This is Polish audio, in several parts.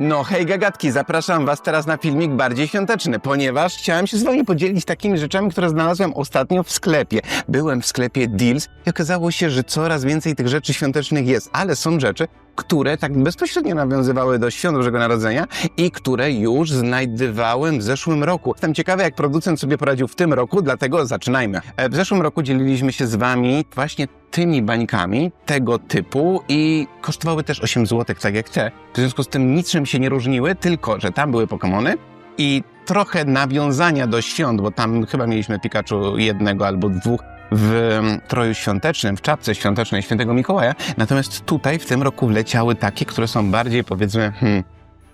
No hej gagatki, zapraszam was teraz na filmik bardziej świąteczny, ponieważ chciałem się z wami podzielić takimi rzeczami, które znalazłem ostatnio w sklepie. Byłem w sklepie Deals i okazało się, że coraz więcej tych rzeczy świątecznych jest, ale są rzeczy, które tak bezpośrednio nawiązywały do świąt Bożego Narodzenia i które już znajdowałem w zeszłym roku. Jestem ciekawy, jak producent sobie poradził w tym roku, dlatego zaczynajmy. E, W zeszłym roku dzieliliśmy się z wami właśnie tymi bańkami tego typu i kosztowały też 8 zł, tak jak te. W związku z tym niczym się nie różniły, tylko że tam były Pokémony i trochę nawiązania do świąt, bo tam chyba mieliśmy Pikachu jednego albo dwóch w troju świątecznym, w czapce świątecznej świętego Mikołaja. Natomiast tutaj w tym roku wleciały takie, które są bardziej powiedzmy, hmm,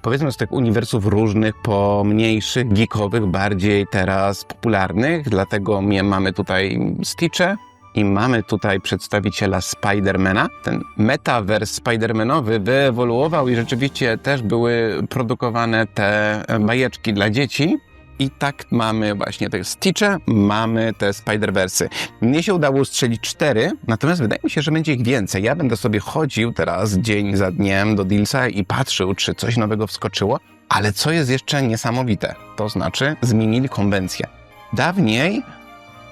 powiedzmy z tych uniwersów różnych, pomniejszych, geekowych, bardziej teraz popularnych. Dlatego mamy tutaj Stitche, i mamy tutaj przedstawiciela Spidermana. Ten metavers Spidermanowy wyewoluował i rzeczywiście też były produkowane te bajeczki dla dzieci. I tak mamy właśnie te Stitche, mamy te Spider-Versy. Mnie się udało ustrzelić cztery, natomiast wydaje mi się, że będzie ich więcej. Ja będę sobie chodził teraz dzień za dniem do Dealsa i patrzył, czy coś nowego wskoczyło. Ale co jest jeszcze niesamowite, to znaczy zmienili konwencję. Dawniej,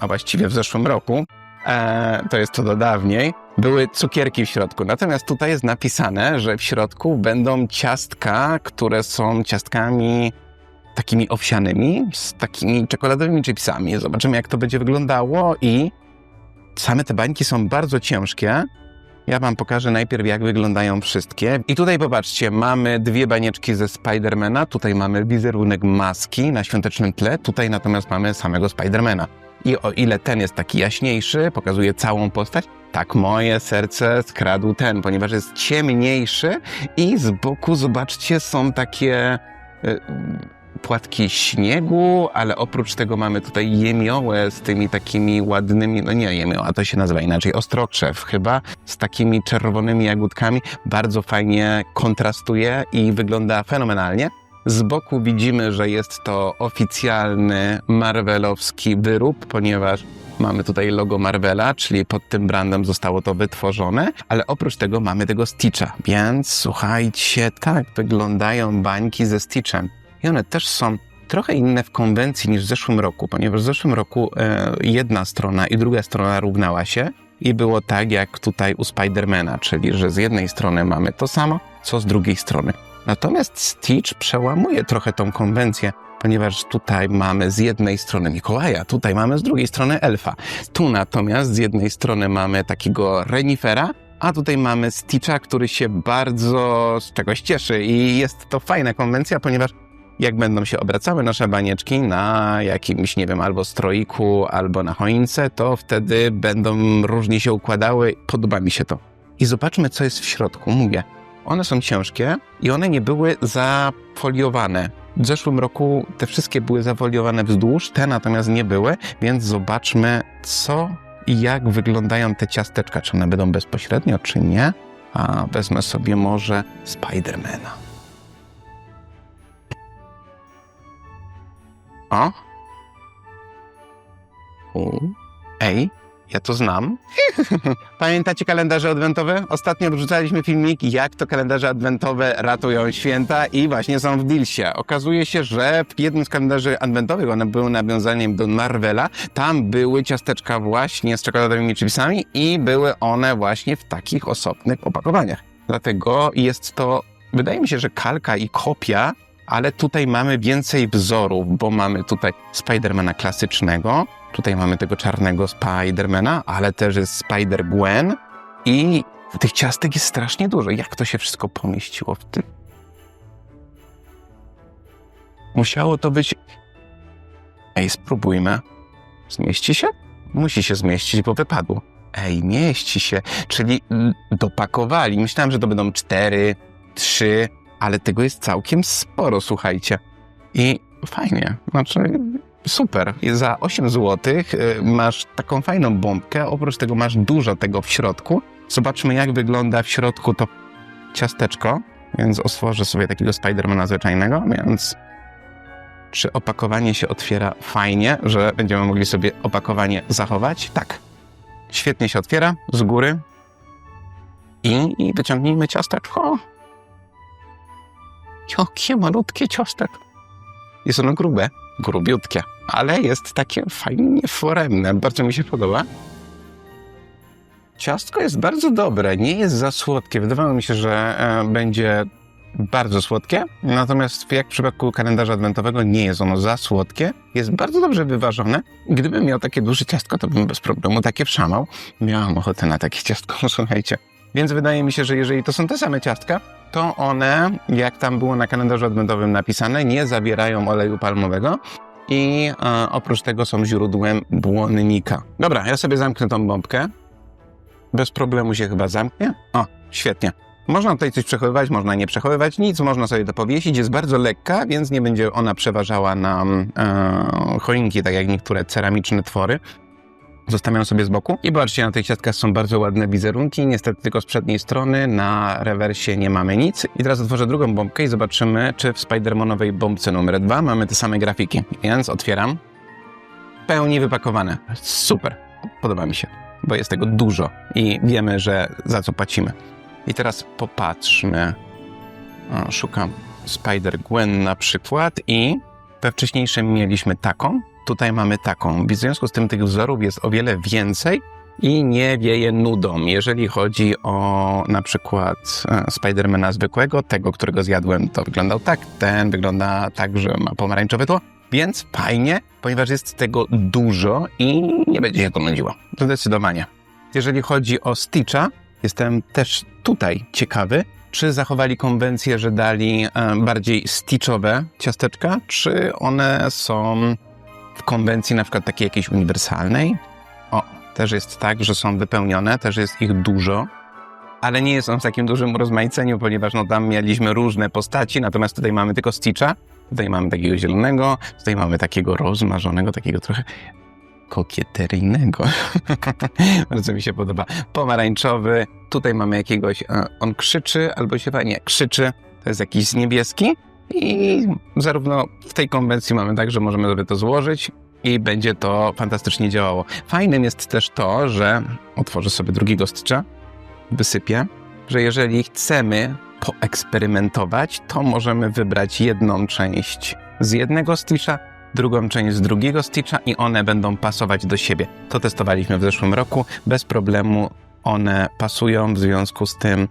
a właściwie w zeszłym roku, e, to jest to do dawniej, były cukierki w środku. Natomiast tutaj jest napisane, że w środku będą ciastka, które są ciastkami takimi owsianymi, z takimi czekoladowymi chipsami. Zobaczymy, jak to będzie wyglądało i same te bańki są bardzo ciężkie. Ja wam pokażę najpierw, jak wyglądają wszystkie. I tutaj popatrzcie, mamy dwie banieczki ze Spidermana, tutaj mamy wizerunek maski na świątecznym tle, tutaj natomiast mamy samego Spidermana. I o ile ten jest taki jaśniejszy, pokazuje całą postać, tak moje serce skradł ten, ponieważ jest ciemniejszy i z boku, zobaczcie, są takie y, płatki śniegu, ale oprócz tego mamy tutaj jemiołę z tymi takimi ładnymi, no nie jemioła, to się nazywa inaczej, ostrokrzew chyba, z takimi czerwonymi jagódkami. Bardzo fajnie kontrastuje i wygląda fenomenalnie. Z boku widzimy, że jest to oficjalny marvelowski wyrób, ponieważ mamy tutaj logo Marvela, czyli pod tym brandem zostało to wytworzone, ale oprócz tego mamy tego Stitcha, więc słuchajcie, tak wyglądają bańki ze Stitchem. I one też są trochę inne w konwencji niż w zeszłym roku, ponieważ w zeszłym roku e, jedna strona i druga strona równała się i było tak jak tutaj u Spidermana, czyli że z jednej strony mamy to samo, co z drugiej strony. Natomiast Stitch przełamuje trochę tą konwencję, ponieważ tutaj mamy z jednej strony Mikołaja, tutaj mamy z drugiej strony elfa. Tu natomiast z jednej strony mamy takiego renifera, a tutaj mamy Stitcha, który się bardzo z czegoś cieszy i jest to fajna konwencja, ponieważ jak będą się obracały nasze banieczki na jakimś, nie wiem, albo stroiku, albo na choince, to wtedy będą różnie się układały. Podoba mi się to. I zobaczmy, co jest w środku. Mówię, one są ciężkie i one nie były zafoliowane. W zeszłym roku te wszystkie były zafoliowane wzdłuż, te natomiast nie były, więc zobaczmy, co i jak wyglądają te ciasteczka. Czy one będą bezpośrednio, czy nie? A wezmę sobie może Spidermana. O? U. Ej, ja to znam. Pamiętacie kalendarze adwentowe? Ostatnio wrzucaliśmy filmik, jak to kalendarze adwentowe ratują święta i właśnie są w Dealsie. Okazuje się, że w jednym z kalendarzy adwentowych, one były nawiązaniem do Marvela, tam były ciasteczka właśnie z czekoladowymi chipsami i były one właśnie w takich osobnych opakowaniach. Dlatego jest to, wydaje mi się, że kalka i kopia ale tutaj mamy więcej wzorów, bo mamy tutaj Spidermana klasycznego, tutaj mamy tego czarnego Spidermana, ale też jest Spider-Gwen i tych ciastek jest strasznie dużo. Jak to się wszystko pomieściło w tym? Musiało to być... Ej, spróbujmy. Zmieści się? Musi się zmieścić, bo wypadło. Ej, mieści się. Czyli mm, dopakowali. Myślałem, że to będą cztery, trzy, ale tego jest całkiem sporo, słuchajcie. I fajnie, znaczy super. I za 8 zł masz taką fajną bombkę, oprócz tego masz dużo tego w środku. Zobaczmy, jak wygląda w środku to ciasteczko. Więc otworzę sobie takiego Spidermana zwyczajnego, więc czy opakowanie się otwiera fajnie, że będziemy mogli sobie opakowanie zachować? Tak. Świetnie się otwiera z góry. I, i wyciągnijmy ciasteczko. Jakie malutkie ciastek. Jest ono grube, grubiutkie, ale jest takie fajnie foremne. Bardzo mi się podoba. Ciastko jest bardzo dobre, nie jest za słodkie. Wydawało mi się, że e, będzie bardzo słodkie, natomiast jak w przypadku kalendarza adwentowego nie jest ono za słodkie, jest bardzo dobrze wyważone. Gdybym miał takie duże ciastko, to bym bez problemu takie wszamał. Miałam ochotę na takie ciastko, słuchajcie. Więc wydaje mi się, że jeżeli to są te same ciastka, to one, jak tam było na kalendarzu adwentowym napisane, nie zawierają oleju palmowego i e, oprócz tego są źródłem błonnika. Dobra, ja sobie zamknę tą bombkę. Bez problemu się chyba zamknie. O, świetnie. Można tutaj coś przechowywać, można nie przechowywać nic, można sobie to powiesić. Jest bardzo lekka, więc nie będzie ona przeważała nam e, choinki, tak jak niektóre ceramiczne twory. Zostawiam sobie z boku. I patrzcie, na tych ciastkach są bardzo ładne wizerunki. Niestety tylko z przedniej strony, na rewersie nie mamy nic. I teraz otworzę drugą bombkę i zobaczymy, czy w Spidermanowej bombce numer dwa mamy te same grafiki. Więc otwieram. Pełni wypakowane. Super. Podoba mi się, bo jest tego dużo i wiemy, że za co płacimy. I teraz popatrzmy. O, szukam Spider-Gwen na przykład i we wcześniejszym mieliśmy taką, tutaj mamy taką. W związku z tym tych wzorów jest o wiele więcej i nie wieje nudą. Jeżeli chodzi o na przykład e, Spidermana zwykłego, tego, którego zjadłem, to wyglądał tak, ten wygląda tak, że ma pomarańczowe tło, więc fajnie, ponieważ jest tego dużo i nie będzie się to nudziło. Zdecydowanie. Jeżeli chodzi o Stitcha, jestem też tutaj ciekawy, czy zachowali konwencję, że dali e, bardziej stitchowe ciasteczka, czy one są w konwencji na przykład takiej jakiejś uniwersalnej. O, też jest tak, że są wypełnione, też jest ich dużo, ale nie jest on w takim dużym rozmaiceniu, ponieważ no tam mieliśmy różne postaci, natomiast tutaj mamy tylko Stitcha, tutaj mamy takiego zielonego, tutaj mamy takiego rozmarzonego, takiego trochę kokieteryjnego. Bardzo mi się podoba. Pomarańczowy, tutaj mamy jakiegoś, e, on krzyczy albo się nie, krzyczy, to jest jakiś niebieski i zarówno w tej konwencji mamy tak, że możemy sobie to złożyć i będzie to fantastycznie działało. Fajnym jest też to, że otworzę sobie drugiego stycza, wysypię, że jeżeli chcemy poeksperymentować, to możemy wybrać jedną część z jednego stitcha, drugą część z drugiego stitcha i one będą pasować do siebie. To testowaliśmy w zeszłym roku. Bez problemu one pasują, w związku z tym,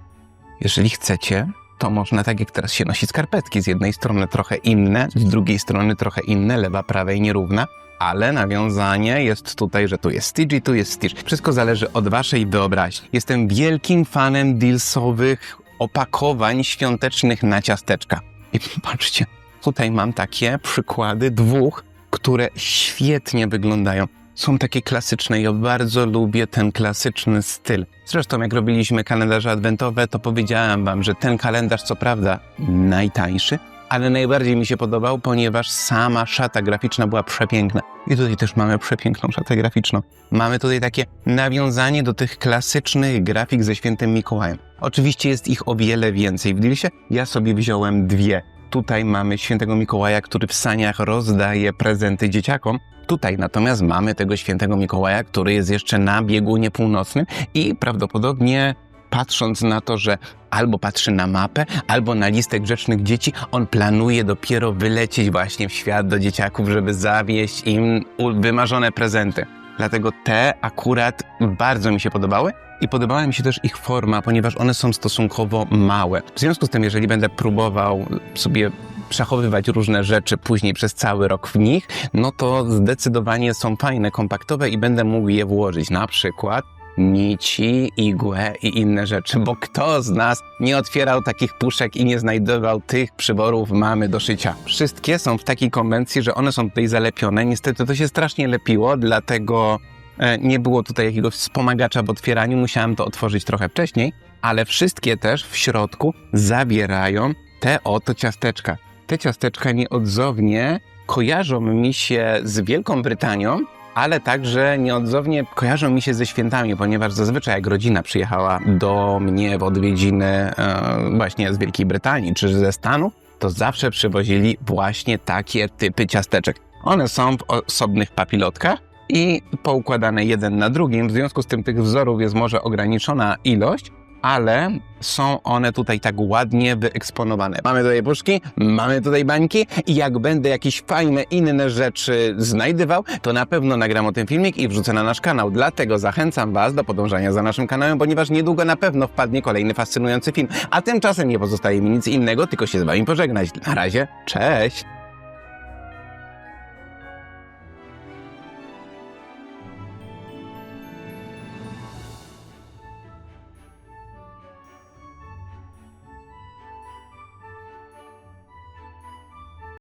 jeżeli chcecie, to można tak jak teraz się nosi skarpetki. Z jednej strony trochę inne, z drugiej strony trochę inne, lewa, prawa i nierówna. Ale nawiązanie jest tutaj, że tu jest Stitch i tu jest Stitch. Wszystko zależy od waszej wyobraźni. Jestem wielkim fanem dealsowych opakowań świątecznych na ciasteczka. I patrzcie, tutaj mam takie przykłady dwóch, które świetnie wyglądają. Są takie klasyczne, ja bardzo lubię ten klasyczny styl. Zresztą jak robiliśmy kalendarze adwentowe, to powiedziałem wam, że ten kalendarz co prawda najtańszy, ale najbardziej mi się podobał, ponieważ sama szata graficzna była przepiękna. I tutaj też mamy przepiękną szatę graficzną. Mamy tutaj takie nawiązanie do tych klasycznych grafik ze świętym Mikołajem. Oczywiście jest ich o wiele więcej w Dilsie. Ja sobie wziąłem dwie. Tutaj mamy świętego Mikołaja, który w saniach rozdaje prezenty dzieciakom. Tutaj natomiast mamy tego świętego Mikołaja, który jest jeszcze na biegunie północnym i prawdopodobnie patrząc na to, że albo patrzy na mapę, albo na listę grzecznych dzieci, on planuje dopiero wylecieć właśnie w świat do dzieciaków, żeby zawieść im wymarzone prezenty. Dlatego te akurat bardzo mi się podobały i podobała mi się też ich forma, ponieważ one są stosunkowo małe. W związku z tym, jeżeli będę próbował sobie przechowywać różne rzeczy później przez cały rok w nich, no to zdecydowanie są fajne, kompaktowe i będę mógł je włożyć na przykład nici, igłę i inne rzeczy, bo kto z nas nie otwierał takich puszek i nie znajdował tych przyborów mamy do szycia? Wszystkie są w takiej konwencji, że one są tutaj zalepione. Niestety to się strasznie lepiło, dlatego e, nie było tutaj jakiegoś wspomagacza w otwieraniu, musiałem to otworzyć trochę wcześniej, ale wszystkie też w środku zawierają te oto ciasteczka. Te ciasteczka nieodzownie kojarzą mi się z Wielką Brytanią, ale także nieodzownie kojarzą mi się ze świętami, ponieważ zazwyczaj jak rodzina przyjechała do mnie w odwiedziny e, właśnie z Wielkiej Brytanii czy ze Stanów, to zawsze przywozili właśnie takie typy ciasteczek. One są w osobnych papilotkach i poukładane jeden na drugim, w związku z tym tych wzorów jest może ograniczona ilość, ale są one tutaj tak ładnie wyeksponowane. Mamy tutaj puszki, mamy tutaj bańki i jak będę jakieś fajne inne rzeczy znajdywał, to na pewno nagram o tym filmik i wrzucę na nasz kanał. Dlatego zachęcam Was do podążania za naszym kanałem, ponieważ niedługo na pewno wpadnie kolejny fascynujący film. A tymczasem nie pozostaje mi nic innego, tylko się z Wami pożegnać. Na razie, cześć!